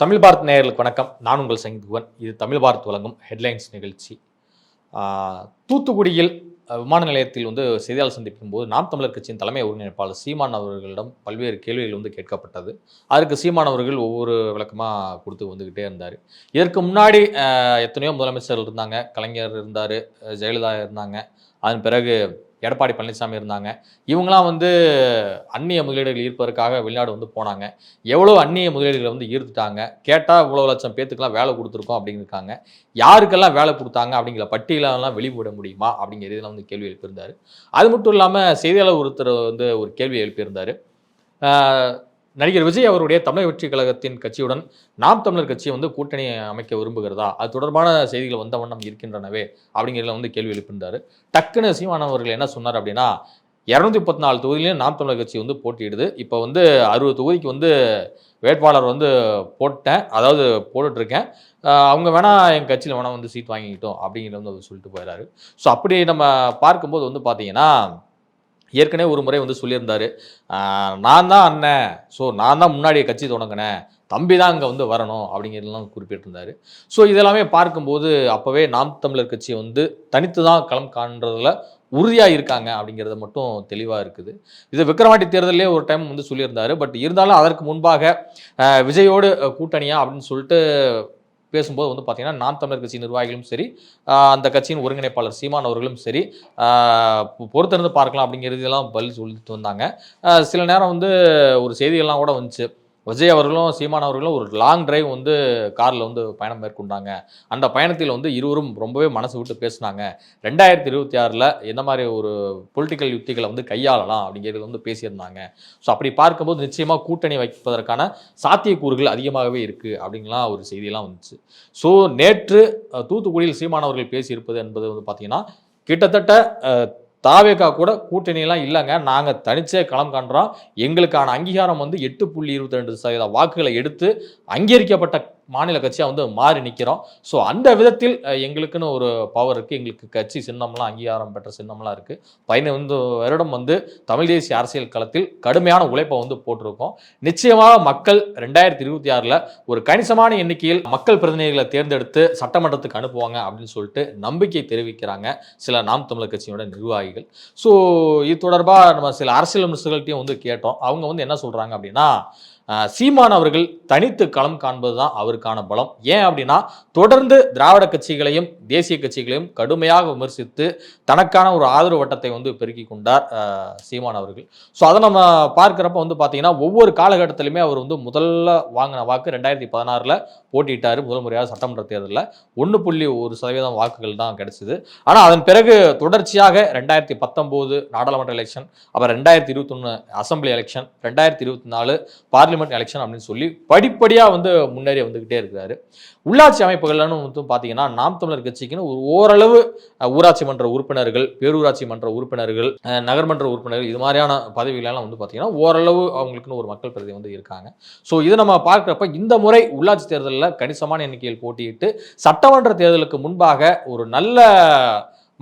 தமிழ் பாரத் நேயர்களுக்கு வணக்கம். நான் உங்கள் சங்கீத்குவன் இது தமிழ் பாரத் வழங்கும் ஹெட்லைன்ஸ் நிகழ்ச்சி. தூத்துக்குடியில் விமான நிலையத்தில் வந்து செய்தியாளர் சந்திப்பின் போது நாம் தமிழர் கட்சியின் தலைமை ஒருங்கிணைப்பாளர் சீமான் அவர்களிடம் பல்வேறு கேள்விகள் வந்து கேட்கப்பட்டது. அதற்கு சீமான் அவர்கள் ஒவ்வொரு விளக்கமாக கொடுத்து வந்துக்கிட்டே இருந்தார். இதற்கு முன்னாடி எத்தனையோ முதலமைச்சர்கள் இருந்தாங்க. கலைஞர் இருந்தார் ஜெயலலிதா இருந்தாங்க. அதன் பிறகு எடப்பாடி பழனிசாமி இருந்தாங்க. இவங்களாம் வந்து அந்நிய முதலீடுகள் ஈர்ப்பதற்காக வெளிநாடு வந்து போனாங்க. எவ்வளோ அந்நிய முதலீடுகளை வந்து ஈர்த்துட்டாங்க. கேட்டால் இவ்வளோ லட்சம் பேத்துக்கெல்லாம் வேலை கொடுத்துருக்கோம் அப்படிங்கிருக்காங்க யாருக்கெல்லாம் வேலை கொடுத்தாங்க அப்படிங்கிற பட்டியலெல்லாம் வெளிவிட முடியுமா அப்படிங்கிற இதில் வந்து கேள்வி எழுப்பியிருந்தார். அது மட்டும் இல்லாமல் செய்தியாளர் ஒருத்தர் வந்து ஒரு கேள்வி எழுப்பியிருந்தார். நடிகர் விஜய் அவருடைய தமிழக வெற்றி கழகத்தின் கட்சியுடன் நாம் தமிழர் கட்சியை வந்து கூட்டணி அமைக்க விரும்புகிறதா? அது தொடர்பான செய்திகள் வந்த வண்ணம் இருக்கின்றனவே அப்படிங்கிறதுல வந்து கேள்வி எழுப்பியிருந்தார் டக்குன்னு சீமான் அவர்கள் என்ன சொன்னார் அப்படின்னா இரநூத்தி முப்பத்தி நாலு தொகுதியிலையும் நாம் தமிழர் கட்சி வந்து போட்டியிடுது. இப்போ வந்து அறுபது தொகுதிக்கு வந்து வேட்பாளர் வந்து போட்டேன் அதாவது போட்டுட்ருக்கேன். அவங்க வேணால் எங்கள் கட்சியில் வேணால் வந்து சீட் வாங்கிக்கிட்டோம் அப்படிங்கிறத வந்து அவர் சொல்லிட்டு போயிடாரு ஸோ அப்படி நம்ம பார்க்கும்போது வந்து பார்த்தீங்கன்னா ஏற்கனவே ஒரு முறை வந்து சொல்லியிருந்தாரு. நான் தான் அண்ணன். ஸோ நான் தான் முன்னாடி கட்சி தொடங்கினேன். தம்பி தான் அங்கே வந்து வரணும் அப்படிங்கிறதெல்லாம் குறிப்பிட்டிருந்தாரு. ஸோ இதெல்லாமே பார்க்கும்போது அப்போவே நாம் தமிழர் கட்சி வந்து தனித்து தான் களம் காண்றதுல உறுதியாக இருக்காங்க அப்படிங்கிறத மட்டும் தெளிவாக இருக்குது. இது விக்ரவாண்டி தேர்தலே ஒரு டைம் வந்து சொல்லியிருந்தார். பட் இருந்தாலும் அதற்கு முன்பாக விஜயோடு கூட்டணியா அப்படின்னு சொல்லிட்டு பேசும்போது வந்து பார்த்தீங்கன்னா நாம் தமிழர் கட்சி நிர்வாகிகளும் சரி அந்த கட்சியின் ஒருங்கிணைப்பாளர் சீமான் அவர்களும் சரி பொறுத்திருந்து பார்க்கலாம் அப்படிங்கிறதெல்லாம் பதில் சொல்லிட்டு வந்தாங்க. சில நேரம் வந்து ஒரு செய்திகள்லாம் கூட வந்துச்சு. விஜய் அவர்களும் சீமான் அவர்களும் ஒரு லாங் டிரைவ் வந்து காரில் வந்து பயணம் மேற்கொண்டாங்க. அந்த பயணத்தில் வந்து இருவரும் ரொம்பவே மனசு விட்டு பேசினாங்க. ரெண்டாயிரத்தி இருபத்தி ஆறில் என்ன மாதிரி ஒரு பொலிட்டிக்கல் யுக்திகளை வந்து கையாளலாம் அப்படிங்கிறது வந்து பேசியிருந்தாங்க. ஸோ அப்படி பார்க்கும்போது நிச்சயமாக கூட்டணி வைப்பதற்கான சாத்தியக்கூறுகள் அதிகமாகவே இருக்குது அப்படிங்கலாம் ஒரு செய்தியெல்லாம் வந்துச்சு. ஸோ நேற்று தூத்துக்குடியில் சீமானவர்கள் பேசியிருப்பது என்பது வந்து பார்த்திங்கன்னா கிட்டத்தட்ட தாவேகா கூட கூட்டணியெல்லாம் இல்லைங்க. நாங்கள் தனிச்சே களம் காண்றோம். எங்களுக்கான அங்கீகாரம் வந்து எட்டு புள்ளி இருபத்தி ரெண்டு சதவீத வாக்குகளை எடுத்து அங்கீகரிக்கப்பட்ட மாநில கட்சியாக வந்து மாறி நிற்கிறோம் ஸோ அந்த விதத்தில் எங்களுக்குன்னு ஒரு பவர் இருக்குது எங்களுக்கு கட்சி சின்னம்லாம் அங்கீகாரம் பெற்ற சின்னம்லாம் இருக்குது பதினைந்து வருடம் வந்து தமிழ் தேசிய அரசியல் களத்தில் கடுமையான உழைப்பை வந்து போட்டிருக்கோம். நிச்சயமாக மக்கள் ரெண்டாயிரத்தி இருபத்தி ஆறில் ஒரு கணிசமான எண்ணிக்கையில் மக்கள் பிரதிநிதிகளை தேர்ந்தெடுத்து சட்டமன்றத்துக்கு அனுப்புவாங்க அப்படின்னு சொல்லிட்டு நம்பிக்கை தெரிவிக்கிறாங்க சில நாம் தமிழர் கட்சியோட நிர்வாகிகள். ஸோ இது தொடர்பாக நம்ம சில அரசியல் விமர்சகர்கள்ட்டையும் வந்து கேட்டோம். அவங்க வந்து என்ன சொல்கிறாங்க அப்படின்னா சீமான் அவர்கள் தனித்து களம் காண்பது தான் அவருக்கான பலம். ஏன் அப்படின்னா தொடர்ந்து திராவிட கட்சிகளையும் தேசிய கட்சிகளையும் கடுமையாக விமர்சித்து தனக்கான ஒரு ஆதரவு வட்டத்தை வந்து பெருக்கி கொண்டார் சீமான் அவர்கள். ஸோ அதை நம்ம பார்க்குறப்ப வந்து பார்த்தீங்கன்னா ஒவ்வொரு காலகட்டத்திலுமே அவர் வந்து முதல்ல வாங்கின வாக்கு ரெண்டாயிரத்தி பதினாறில் போட்டிட்டார் முதல் முறையாக சட்டமன்ற தேர்தலில். ஒன்று புள்ளி ஒரு சதவீதம் வாக்குகள் தான் கிடைச்சிது. ஆனால் அதன் பிறகு தொடர்ச்சியாக ரெண்டாயிரத்தி பத்தொம்போது நாடாளுமன்ற எலெக்ஷன் அப்புறம் ரெண்டாயிரத்தி இருபத்தொன்று அசம்பிளி எலெக்ஷன் ரெண்டாயிரத்தி இருபத்தி நாலு பார்லிமெண்ட் எலெக்ஷன் அப்படின்னு சொல்லி படிப்படியாக வந்து முன்னேறி வந்துக்கிட்டே இருக்கிறாரு. உள்ளாட்சி அமைப்புகள்னு வந்து பார்த்தீங்கன்னா நாம் தமிழர் கட்சிக்குன்னு ஒரு ஓரளவு ஊராட்சி மன்ற உறுப்பினர்கள் பேரூராட்சி மன்ற உறுப்பினர்கள் நகர்மன்ற உறுப்பினர்கள் இது மாதிரியான பதவிகளெல்லாம் வந்து பார்த்தீங்கன்னா ஓரளவு அவங்களுக்குன்னு ஒரு மக்கள் பிரதி வந்து இருக்காங்க. ஸோ இதை நம்ம பார்க்குறப்ப இந்த முறை உள்ளாட்சி தேர்தலில் கணிசமான எண்ணிக்கையில் போட்டியிட்டு சட்டமன்ற தேர்தலுக்கு முன்பாக ஒரு நல்ல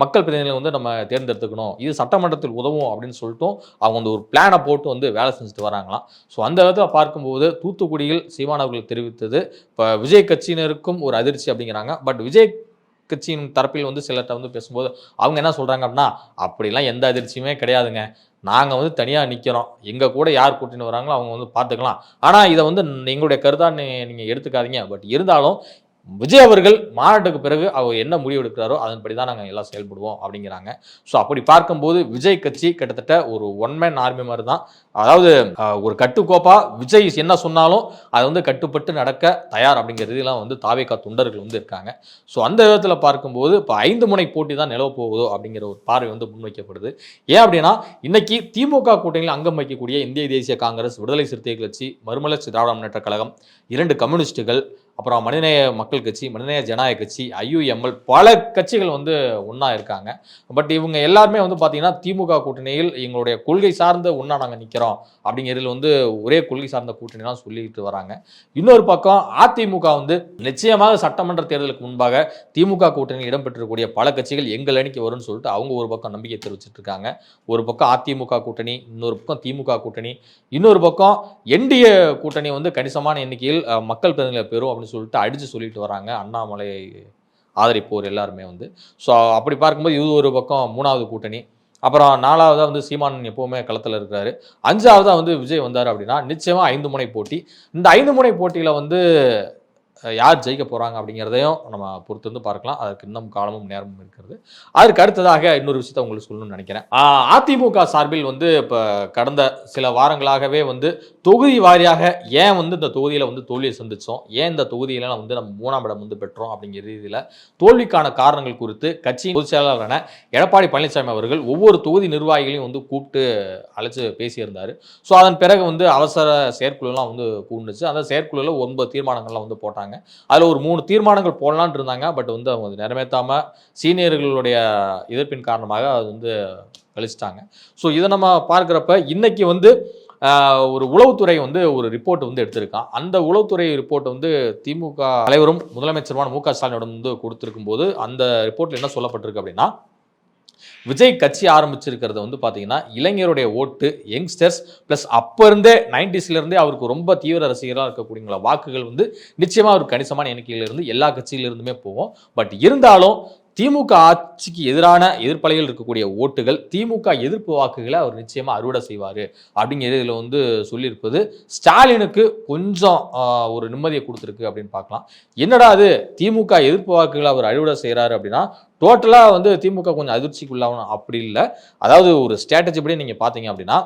மக்கள் பிரதிநிதிகளை வந்து நம்ம தேர்ந்தெடுத்துக்கணும். இது சட்டமன்றத்தில் உதவும் அப்படின்னு சொல்லிட்டும் அவங்க வந்து ஒரு பிளானை போட்டு வந்து வேலை செஞ்சுட்டு வராங்களாம். ஸோ அந்த விதத்தில் பார்க்கும்போது தூத்துக்குடியில் சீமான் அவர்கள் தெரிவித்தது இப்போ விஜய் கட்சியினருக்கும் ஒரு அதிர்ச்சி அப்படிங்கிறாங்க. பட் விஜய் கட்சியின் தரப்பில் வந்து சிலர்கிட்ட வந்து பேசும்போது அவங்க என்ன சொல்கிறாங்க அப்படின்னா அப்படிலாம் எந்த அதிர்ச்சியுமே கிடையாதுங்க. நாங்கள் வந்து தனியாக நிற்கிறோம் எங்கள் கூட யார் கூட்டின்னு வராங்களோ அவங்க வந்து பார்த்துக்கலாம். ஆனால் இதை வந்து எங்களுடைய கருத்தாக நீங்கள் எடுத்துக்காதீங்க. பட் இருந்தாலும் விஜய் அவர்கள் மாநாட்டுக்கு பிறகு அவர் என்ன முடிவு எடுக்கிறாரோ அதன்படி தான் நாங்கள் எல்லாம் செயல்படுவோம் அப்படிங்கிறாங்க. ஸோ அப்படி பார்க்கும்போது விஜய் கட்சி கிட்டத்தட்ட ஒரு ஒன் மேன் ஆர்மி மாதிரி தான். அதாவது ஒரு கட்டுக்கோப்பாக விஜய் என்ன சொன்னாலும் அதை வந்து கட்டுப்பட்டு நடக்க தயார் அப்படிங்கிறதுலாம் வந்து தாவேக்கா தொண்டர்கள் வந்து இருக்காங்க. ஸோ அந்த விதத்தில் பார்க்கும்போது இப்போ ஐந்து முனை போட்டி தான் நிலவ போகுதோ அப்படிங்கிற ஒரு பார்வை வந்து முன்வைக்கப்படுது. ஏன் அப்படின்னா இன்னைக்கு திமுக கூட்டணியில் அங்கம் வைக்கக்கூடிய இந்திய தேசிய காங்கிரஸ் விடுதலை சிறுத்தைகள் கட்சி மறுமலர்ச்சி திராவிட முன்னேற்ற கழகம் இரண்டு கம்யூனிஸ்ட்டுகள் அப்புறம் மனிதநேய மக்கள் கட்சி மனிதநேய ஜனநாயக கட்சி ஐயுஎம்எல் பல கட்சிகள் வந்து ஒன்றா இருக்காங்க. பட் இவங்க எல்லாருமே வந்து பார்த்தீங்கன்னா திமுக கூட்டணியில் எங்களுடைய கொள்கை சார்ந்த ஒன்றா நாங்கள் நிற்கிறோம் அப்படிங்கிறதுல வந்து ஒரே கொள்கை சார்ந்த கூட்டணிலாம் சொல்லிக்கிட்டு வராங்க. இன்னொரு பக்கம் அதிமுக வந்து நிச்சயமாக சட்டமன்ற தேர்தலுக்கு முன்பாக திமுக கூட்டணியில் இடம்பெற்றிருக்கக்கூடிய பல கட்சிகள் எங்கள் அணிக்கு வரும்னு சொல்லிட்டு அவங்க ஒரு பக்கம் நம்பிக்கை தெரிவிச்சிட்டு இருக்காங்க. ஒரு பக்கம் அதிமுக கூட்டணி இன்னொரு பக்கம் திமுக கூட்டணி. இன்னொரு பக்கம் என்டிஏ கூட்டணி வந்து கணிசமான எண்ணிக்கையில் மக்கள் பிரதிநிதிகளை பெறும் அப்படின்னு சொல்லிட்டு அடித்து சொல்லிட்டு வராங்க. அண்ணாமலை ஆதரிப்போர் எல்லாருமே வந்து. ஸோ அப்படி பார்க்கும்போது இது ஒரு பக்கம் மூணாவது கூட்டணி. அப்புறம் நாலாவதாக வந்து சீமான் எப்போவுமே களத்தில் இருக்கிறாரு அஞ்சாவதாக வந்து விஜய் வந்தார் அப்படின்னா நிச்சயமாக ஐந்து முனை போட்டி. இந்த ஐந்து முனை போட்டியில் வந்து யார் ஜெயிக்க போகிறாங்க அப்படிங்கிறதையும் நம்ம பொறுத்து வந்து பார்க்கலாம். அதற்கு இன்னும் காலமும் நேரமும் இருக்கிறது. அதற்கு அடுத்ததாக இன்னொரு விஷயத்த உங்களுக்கு சொல்லணும்னு நினைக்கிறேன். அதிமுக சார்பில் வந்து இப்போ கடந்த சில வாரங்களாகவே வந்து தொகுதி வாரியாக ஏன் வந்து இந்த தொகுதியில் வந்து தோல்வியை சந்தித்தோம் ஏன் இந்த தொகுதியில வந்து நம்ம மூணாம் இடம் வந்து பெற்றோம் அப்படிங்கிற ரீதியில் தோல்விக்கான காரணங்கள் குறித்து கட்சியின் பொதுச் செயலாளரான எடப்பாடி பழனிசாமி அவர்கள் ஒவ்வொரு தொகுதி நிர்வாகிகளையும் வந்து கூப்பிட்டு அழைச்சி பேசியிருந்தார். ஸோ அதன் பிறகு வந்து அவசர செயற்குழுலாம் வந்து கூண்டுச்சு. அந்த செயற்குழுவில் ஒன்பது தீர்மானங்கள்லாம் வந்து போட்டாங்க. அதில் ஒரு மூணு தீர்மானங்கள் போடலான் இருந்தாங்க. பட் வந்து அவங்க நிறைவேற்றாமல் சீனியர்களுடைய எதிர்ப்பின் காரணமாக அது வந்து கழிச்சிட்டாங்க. ஸோ இதை நம்ம பார்க்குறப்ப இன்னைக்கு வந்து ஒரு உளவுத்துறை வந்து ஒரு ரிப்போர்ட் வந்து எடுத்திருக்கான். அந்த உளவுத்துறை ரிப்போர்ட் வந்து திமுக தலைவரும் முதலமைச்சருமான மு க ஸ்டாலினிடம் வந்து கொடுத்திருக்கும் போது அந்த ரிப்போர்ட்ல என்ன சொல்லப்பட்டிருக்கு அப்படின்னா விஜய் கட்சி ஆரம்பிச்சிருக்கிறது வந்து பார்த்தீங்கன்னா இளைஞருடைய ஓட்டு யங்ஸ்டர்ஸ் ப்ளஸ் அப்போ இருந்தே நைன்டிஸ்லேருந்தே அவருக்கு ரொம்ப தீவிர ரசிகராக இருக்கக்கூடிய வாக்குகள் வந்து நிச்சயமாக ஒரு கணிசமான எண்ணிக்கையிலிருந்து எல்லா கட்சியிலிருந்துமே போகும். பட் இருந்தாலும் திமுக ஆட்சிக்கு எதிரான எதிர்ப்பலையில் இருக்கக்கூடிய ஓட்டுகள் திமுக எதிர்ப்பு வாக்குகளை அவர் நிச்சயமாக அறுவடை செய்வார் அப்படிங்கிற இதில் வந்து சொல்லியிருப்பது ஸ்டாலினுக்கு கொஞ்சம் ஒரு நிம்மதியை கொடுத்துருக்கு அப்படின்னு பார்க்கலாம். என்னடா அது? திமுக எதிர்ப்பு வாக்குகளை அவர் அறுவடை செய்கிறாரு அப்படின்னா டோட்டலாக வந்து திமுக கொஞ்சம் அதிர்ச்சிக்குள்ளாகணும். அப்படி இல்லை. அதாவது ஒரு ஸ்ட்ராட்டஜி படி நீங்கள் பார்த்தீங்க அப்படின்னா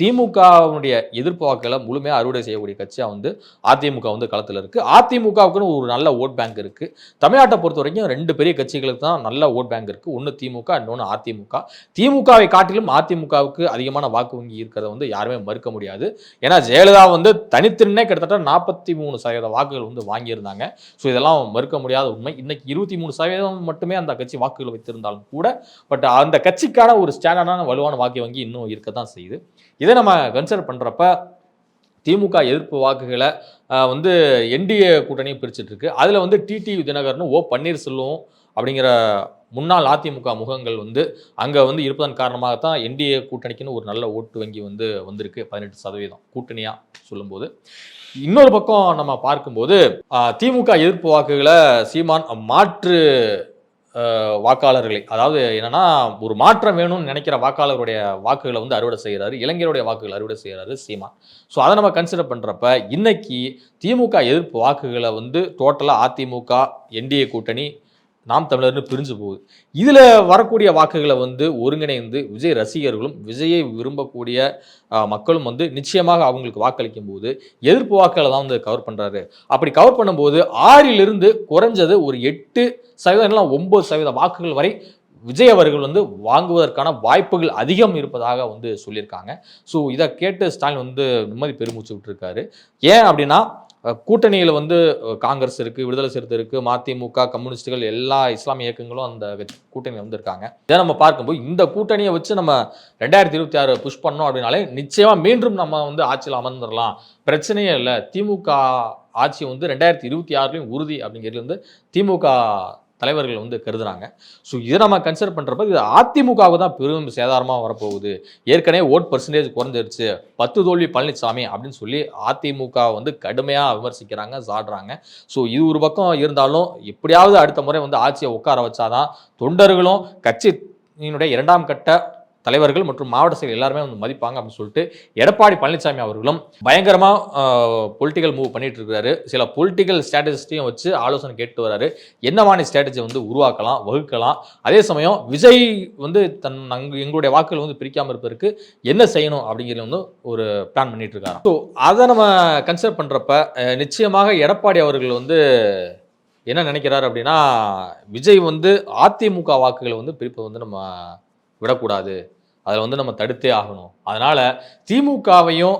திமுகவுடைய எதிர்ப்பு முழுமையாக அறுவடை செய்யக்கூடிய கட்சியாக வந்து அதிமுக வந்து களத்தில் இருக்குது அதிமுகவுக்குன்னு ஒரு நல்ல ஓட் பேங்க் இருக்குது தமிழ்நாட்டை பொறுத்த வரைக்கும் ரெண்டு பெரிய கட்சிகளுக்கு தான் நல்ல ஓட் பேங்க் இருக்குது ஒன்று திமுக இன்னொன்று அதிமுக. திமுகவை காட்டிலும் அதிமுகவுக்கு அதிகமான வாக்கு வங்கி இருக்கிறத வந்து யாருமே மறுக்க முடியாது. ஏன்னா ஜெயலலிதா வந்து தனித்திருந்தே கிட்டத்தட்ட நாற்பத்தி மூணு சதவீத வாக்குகள் வந்து வாங்கியிருந்தாங்க. ஸோ இதெல்லாம் மறுக்க முடியாத உண்மை. இன்னைக்கு இருபத்தி மூணு சதவீதம் மட்டுமே அந்த கட்சி வாக்குகள் வைத்திருந்தாலும் கூட பட் அந்த கட்சிக்கான ஒரு ஸ்டாண்டர்டான வலுவான வாக்கு வங்கி இன்னும் இருக்க தான் செய்யுது. இதை நம்ம கன்சிடர் பண்ணுறப்ப திமுக எதிர்ப்பு வாக்குகளை வந்து என்டிஏ கூட்டணியும் பிரிச்சுட்டு இருக்கு. அதில் வந்து டிடி தினகரனும் ஓ பன்னீர்செல்வம் அப்படிங்கிற முன்னாள் அதிமுக முகங்கள் வந்து அங்கே வந்து இருப்பதன் காரணமாகத்தான் என்டிஏ கூட்டணிக்குன்னு ஒரு நல்ல ஓட்டு வங்கி வந்து வந்திருக்கு. பதினெட்டு சதவீதம். கூட்டணியாக சொல்லும்போது. இன்னொரு பக்கம் நம்ம பார்க்கும்போது திமுக எதிர்ப்பு வாக்குகளை சீமான் மாற்று வாக்காளர்களை அதாவது என்னன்னா ஒரு மாற்றம் வேணும்னு நினைக்கிற வாக்காளருடைய வாக்குகளை வந்து அறுவடை செய்கிறாரு இளைஞருடைய வாக்குகள் அறுவடை செய்கிறாரு சீமா. ஸோ அதை நம்ம கன்சிடர் பண்ணுறப்ப இன்னைக்கு திமுக எதிர்ப்பு வாக்குகளை வந்து டோட்டலாக அதிமுக என்டிஏ கூட்டணி நாம் தமிழர்னு பிரிஞ்சு போகுது. இதில் வரக்கூடிய வாக்குகளை வந்து ஒருங்கிணைந்து விஜய் ரசிகர்களும் விஜயை விரும்பக்கூடிய மக்களும் வந்து நிச்சயமாக அவங்களுக்கு வாக்களிக்கும் போது எதிர்ப்பு வாக்குகளை தான் வந்து கவர் பண்ணுறாரு அப்படி கவர் பண்ணும்போது ஆறிலிருந்து குறைஞ்சது ஒரு எட்டு சதவீதம் இல்லை ஒன்பது சதவீத வாக்குகள் வரை விஜய் அவர்கள் வந்து வாங்குவதற்கான வாய்ப்புகள் அதிகம் இருப்பதாக வந்து சொல்லியிருக்காங்க. ஸோ இதை கேட்டு ஸ்டாலின் வந்து நிம்மதி பெருமூச்சு விட்டுருக்காரு. ஏன் அப்படின்னா கூட்டணியில் வந்து காங்கிரஸ் இருக்குது விடுதலை சிறுத்தை இருக்குது மதிமுக கம்யூனிஸ்டுகள் எல்லா இஸ்லாமிய இயக்கங்களும் அந்த கூட்டணியில் வந்து இருக்காங்க இதை நம்ம பார்க்கும்போது இந்த கூட்டணியை வச்சு நம்ம ரெண்டாயிரத்தி இருபத்தி ஆறு புஷ் பண்ணோம் அப்படின்னாலே நிச்சயமாக மீண்டும் நம்ம வந்து ஆட்சியில் அமர்ந்துடலாம். பிரச்சனையே இல்லை. திமுக ஆட்சி வந்து ரெண்டாயிரத்தி இருபத்தி ஆறுலையும் உறுதி அப்படிங்கிறது வந்து திமுக தலைவர்கள் வந்து கருதுறாங்க. ஸோ இதை நம்ம கன்சிடர் பண்ணுறப்ப இது அதிமுகவுக்கு தான் பெரும் சேதாரமாக வரப்போகுது. ஏற்கனவே ஓட் பர்சன்டேஜ் குறைஞ்சிருச்சு. பத்து தோல்வி பழனிசாமி அப்படின்னு சொல்லி அதிமுக வந்து கடுமையாக விமர்சிக்கிறாங்க சாடுறாங்க. ஸோ இது ஒரு பக்கம் இருந்தாலும் எப்படியாவது அடுத்த முறை வந்து ஆட்சியை உட்கார வச்சாதான் தொண்டர்களும் கட்சியினுடைய இரண்டாம் கட்ட தலைவர்கள் மற்றும் மாவட்ட செயலர் எல்லாருமே வந்து மதிப்பாங்க அப்படின்னு சொல்லிட்டு எடப்பாடி பழனிசாமி அவர்களும் பயங்கரமாக பொலிட்டிக்கல் மூவ் பண்ணிட்டு இருக்கிறாரு சில பொலிட்டிக்கல் ஸ்ட்ராட்டஜிஸ்டையும் வச்சு ஆலோசனை கேட்டு வராரு. என்னவான ஸ்ட்ராட்டஜி வந்து உருவாக்கலாம் வகுக்கலாம்? அதே சமயம் விஜய் வந்து தன் அங்கு எங்களுடைய வாக்குகள் வந்து பிரிக்காமல் இருப்பதற்கு என்ன செய்யணும் அப்படிங்கிறது வந்து ஒரு பிளான் பண்ணிட்டு இருக்காங்க ஸோ அதை நம்ம கன்சிடர் பண்ணுறப்ப நிச்சயமாக எடப்பாடி அவர்கள் வந்து என்ன நினைக்கிறாரு அப்படின்னா விஜய் வந்து அதிமுக வாக்குகளை வந்து பிரிப்பை வந்து நம்ம விடக்கூடாது. அதில் வந்து நம்ம தடுத்தே ஆகணும். அதனால் திமுகவையும்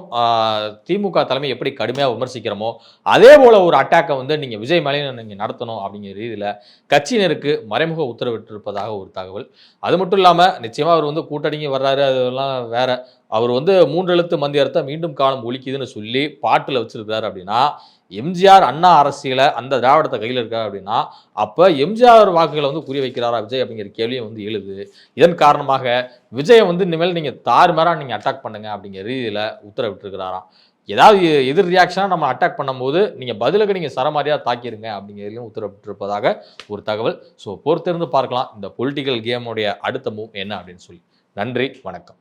திமுக தலைமை எப்படி கடுமையாக விமர்சிக்கிறோமோ அதே போல் ஒரு அட்டாக்கை வந்து நீங்கள் விஜய் மேலேயும் நீங்கள் நடத்தணும் அப்படிங்கிற ரீதியில் கட்சியினருக்கு மறைமுக உத்தரவிட்டிருப்பதாக ஒரு தகவல். அது மட்டும் இல்லாமல் நிச்சயமாக அவர் வந்து கூட்டணிக்கு வர்றாரு அதெல்லாம் வேற. அவர் வந்து மூன்று எழுத்து மந்திரத்தை மீண்டும் காலம் ஒழிக்குதுன்னு சொல்லி பாட்டில் வச்சிருக்காரு அப்படின்னா எம்ஜிஆர் அண்ணா அரசியலை அந்த திராவிடத்தை கையில் இருக்காரு அப்படின்னா அப்போ எம்ஜிஆர் வாக்குகளை வந்து குறி வைக்கிறாரா விஜய் அப்படிங்கிற கேள்வியும் வந்து எழுது. இதன் காரணமாக விஜயை வந்து இனிமேல் நீங்கள் தாறுமாறாக நீங்கள் அட்டாக் பண்ணுங்க அப்படிங்கிற ரீதியில் உத்தரவிட்டிருக்கிறாராம். ஏதாவது எதிர் ரியாக்ஷனாக நம்ம அட்டாக் பண்ணும்போது நீங்கள் பதிலுக்கு நீங்கள் சரமாரியாக தாக்கிடுங்க அப்படிங்கிறதையும் உத்தரவிட்டிருப்பதாக ஒரு தகவல். ஸோ பொறுத்திருந்து பார்க்கலாம் இந்த பொலிட்டிக்கல் கேமுடைய அடுத்த மூவ் என்ன அப்படின்னு சொல்லி. நன்றி வணக்கம்.